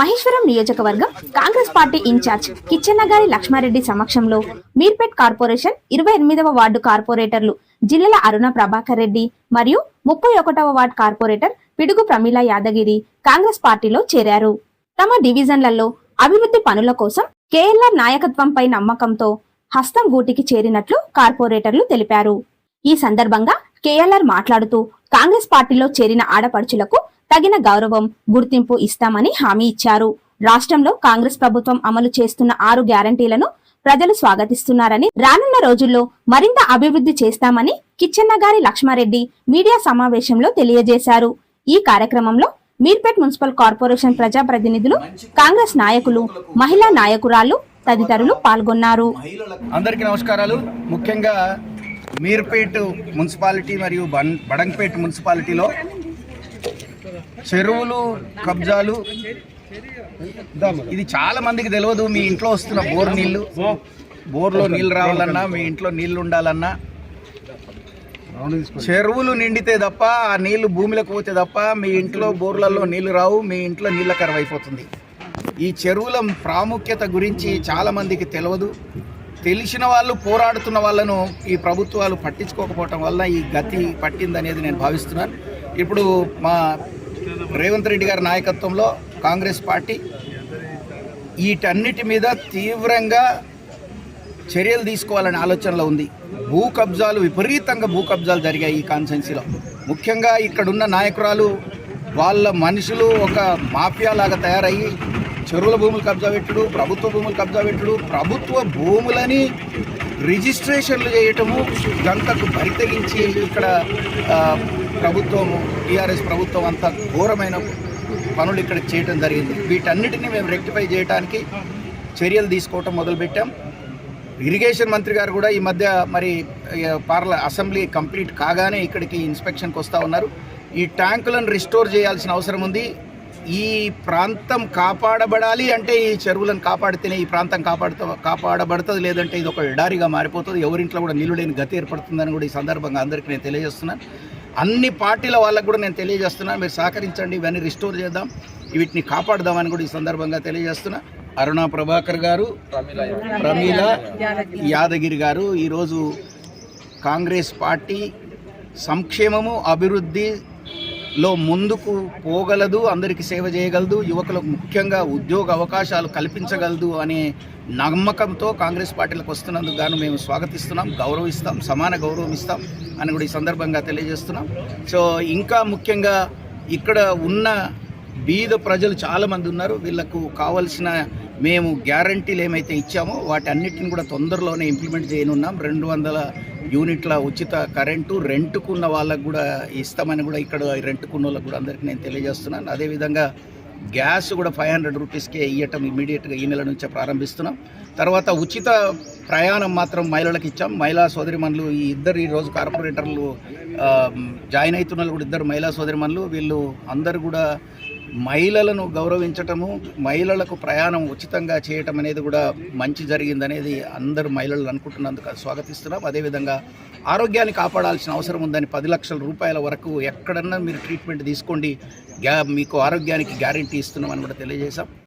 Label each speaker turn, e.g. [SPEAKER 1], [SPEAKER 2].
[SPEAKER 1] మహేశ్వరం నియోజకవర్గం Congress party in charge Kichannagari Lakshmareddy సమక్షంలో Meerpet corporation ఇరవై ఎనిమిదవ వార్డు కార్పొరేటర్లు జిల్లల అరుణ ప్రభాకర్ రెడ్డి మరియు ముప్పై ఒకటవ వార్డు కార్పొరేటర్ పిడుగు ప్రమీల యాదగిరి కాంగ్రెస్ పార్టీలో చేరారు. తమ డివిజన్లలో అభివృద్ధి పనుల కోసం కేఎల్ఆర్ నాయకత్వంపై నమ్మకంతో హస్తం గూటికి చేరినట్లు కార్పొరేటర్లు తెలిపారు. ఈ సందర్భంగా కేఎల్ఆర్ మాట్లాడుతూ కాంగ్రెస్ పార్టీలో చేరిన ఆడపడుచులకు తగిన గౌరవం గుర్తింపు ఇస్తామని హామీ ఇచ్చారు. రాష్ట్రంలో కాంగ్రెస్ ప్రభుత్వం అమలు చేస్తున్న ఆరు గ్యారంటీలను ప్రజలు స్వాగతిస్తున్నారని రానున్న రోజుల్లో మరింత అభివృద్ధి చేస్తామని కిచ్చెన్నగారి లక్ష్మారెడ్డి మీడియా సమావేశంలో తెలియజేశారు. ఈ కార్యక్రమంలో మీర్పేట్ మున్సిపల్ కార్పొరేషన్ ప్రజాప్రతినిధులు కాంగ్రెస్ నాయకులు మహిళా నాయకురాలు తదితరులు పాల్గొన్నారు.
[SPEAKER 2] అందరికీ నమస్కారాలు. ముఖ్యంగా మీర్పేట్ మున్సిపాలిటీ మరియు బడంగపేట్ మున్సిపాలిటీలో చెరువులు కబ్జాలు. ఇది చాలా మందికి తెలియదు మీ ఇంట్లో వస్తున్న బోర్ నీళ్ళు బోర్లో నీళ్ళు రావాలన్నా మీ ఇంట్లో నీళ్ళు ఉండాలన్నా. చెరువులు నిండితే తప్ప ఆ నీళ్ళు భూమిలోకి పోతే తప్ప మీ ఇంట్లో బోర్లలో నీళ్ళు రావు మీ ఇంట్లో నీళ్ళ కరువు అయిపోతుంది. ఈ చెరువుల ప్రాముఖ్యత గురించి చాలా మందికి తెలియదు. తెలిసిన వాళ్ళు పోరాడుతున్న వాళ్ళను ఈ ప్రభుత్వాలు పట్టించుకోకపోవటం వల్ల ఈ గతి పట్టిందనేది నేను భావిస్తున్నాను. ఇప్పుడు మా రేవంత్ రెడ్డి గారి నాయకత్వంలో కాంగ్రెస్ పార్టీ వీటన్నిటి మీద తీవ్రంగా చర్యలు తీసుకోవాలనే ఆలోచనలో ఉంది. భూ కబ్జాలు విపరీతంగా భూ కబ్జాలు జరిగాయి ఈ కాన్సెన్సీలో ముఖ్యంగా ఇక్కడున్న నాయకురాలు వాళ్ళ మనుషులు ఒక మాఫియా లాగా తయారయ్యి చెరువుల భూములు కబ్జా పెట్టుడు ప్రభుత్వ భూములు కబ్జా పెట్టుడు ప్రభుత్వ భూములని రిజిస్ట్రేషన్లు చేయటము గంటకు పరితగించి ఇక్కడ ప్రభుత్వము టీఆర్ఎస్ ప్రభుత్వం అంతా ఘోరమైన పనులు ఇక్కడ చేయటం జరిగింది. వీటన్నిటిని మేము రెక్టిఫై చేయడానికి చర్యలు తీసుకోవటం మొదలుపెట్టాం. ఇరిగేషన్ మంత్రి గారు కూడా ఈ మధ్య మరి పార్ల అసెంబ్లీ కంప్లీట్ కాగానే ఇక్కడికి ఇన్స్పెక్షన్కి వస్తూ ఉన్నారు. ఈ ట్యాంకులను రిస్టోర్ చేయాల్సిన అవసరం ఉంది. ఈ ప్రాంతం కాపాడబడాలి అంటే ఈ చెరువులను కాపాడితేనే ఈ ప్రాంతం కాపాడుతా కాపాడబడుతుంది లేదంటే ఇది ఒక ఎడారిగా మారిపోతుంది. ఎవరింట్లో కూడా నీళ్ళు లేని గతి ఏర్పడుతుందని కూడా ఈ సందర్భంగా అందరికీ నేను తెలియజేస్తున్నాను. అన్ని పార్టీల వాళ్ళకు కూడా నేను తెలియజేస్తున్నాను మీరు సహకరించండి ఇవన్నీ రిస్టోర్ చేద్దాం. వీటిని కాపాడదామని కూడా ఈ సందర్భంగా తెలియజేస్తున్నా. అరుణ ప్రభాకర్ గారు ప్రమీల యాదగిరి. గారు ఈరోజు కాంగ్రెస్ పార్టీ సంక్షేమము లో ముందుకు పోగలదు అందరికీ సేవ చేయగలదు యువకులకు ముఖ్యంగా ఉద్యోగ అవకాశాలు కల్పించగలదు అనే నమ్మకంతో కాంగ్రెస్ పార్టీలకు వస్తున్నందుకు గాను మేము స్వాగతిస్తున్నాం గౌరవిస్తాం సమాన గౌరవం ఇస్తాం అని కూడా ఈ సందర్భంగా తెలియజేస్తున్నాం. సో ఇంకా ముఖ్యంగా ఇక్కడ ఉన్న బీద ప్రజలు చాలామంది ఉన్నారు. వీళ్ళకు కావలసిన మేము గ్యారంటీలు ఏమైతే ఇచ్చామో వాటి అన్నిటిని కూడా తొందరలోనే ఇంప్లిమెంట్ చేయనున్నాం. రెండు వందల యూనిట్ల ఉచిత కరెంటు రెంట్కున్న వాళ్ళకు కూడా ఇస్తామని కూడా ఇక్కడ రెంట్కున్న వాళ్ళకు కూడా అందరికీ నేను తెలియజేస్తున్నాను. అదేవిధంగా గ్యాస్ కూడా ఫైవ్ హండ్రెడ్ రూపీస్కే ఇవ్వటం ఇమీడియట్గా ఈ నెల నుంచే ప్రారంభిస్తున్నాం. తర్వాత ఉచిత ప్రయాణం మాత్రం మహిళలకు ఇచ్చాం. మహిళా సోదరిమణులు ఈ ఇద్దరు ఈరోజు కార్పొరేటర్లు జాయిన్ అవుతున్న వాళ్ళు కూడా ఇద్దరు మహిళా సోదరిమణులు. వీళ్ళు అందరు కూడా మహిళలను గౌరవించటము మహిళలకు ప్రయాణం ఉచితంగా చేయటం అనేది కూడా మంచి జరిగిందనేది అందరు మహిళలు అనుకుంటున్నందుకు స్వాగతిస్తున్నాం. అదేవిధంగా ఆరోగ్యాన్ని కాపాడాల్సిన అవసరం ఉందని పది లక్షల రూపాయల వరకు ఎక్కడన్నా మీరు ట్రీట్మెంట్ తీసుకోండి. గ్యా మీకు ఆరోగ్యానికి గ్యారంటీ ఇస్తున్నామని కూడా తెలియజేశాం.